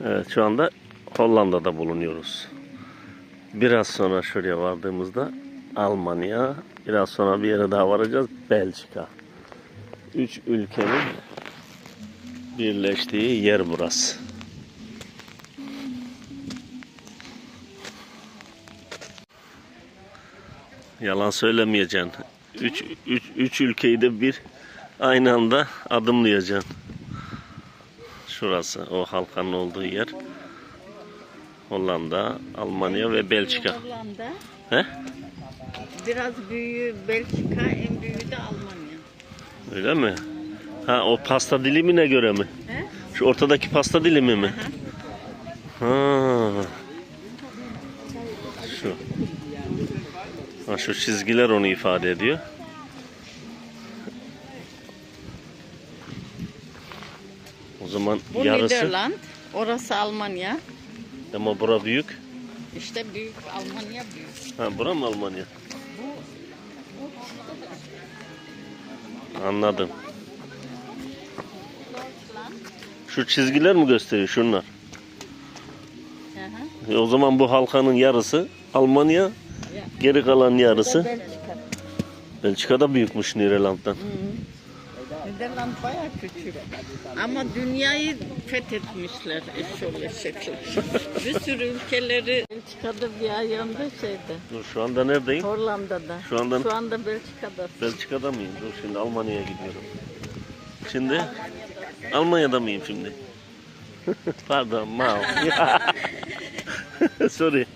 Evet şu anda Hollanda'da bulunuyoruz. Biraz sonra şuraya vardığımızda Almanya, biraz sonra bir yere daha varacağız Belçika. Üç ülkenin birleştiği yer burası. Yalan söylemeyeceksin. Üç, üç, üç ülkeyi de bir aynı anda adımlayacaksın. Şurası o halkanın olduğu yer. Hollanda, Almanya ve Belçika. Hollanda. He? Biraz büyüğü Belçika, en büyüğü de Almanya. Öyle mi? Ha o pasta dilimine göre mi? He? Şu ortadaki pasta dilimi mi? Ha. Şu. Ha, şu çizgiler onu ifade ediyor. O zaman Bu yarısı Niderland, orası Almanya. ama bura büyük. İşte büyük Almanya büyük. Ha bura mı Almanya? Anladım. Şu çizgiler mi gösteriyor şunlar? Hı hı. E, o zaman bu halkanın yarısı Almanya, Ya. geri kalan yarısı Belçika. Belçika'da büyükmüş Niderland'dan. Niderland bayağı küçük. Ama dünyayı fethetmişler şöyle şekil. bir sürü ülkeleri Belçika'da bir ayağında şeyde. Dur şu anda neredeyim? Hollanda'da. Şu anda- Şu anda Belçika'da. Belçika'da mıyım? Dur şimdi Almanya'ya gidiyorum. Şimdi Almanya'da mıyım şimdi? Pardon, mal. Sorry.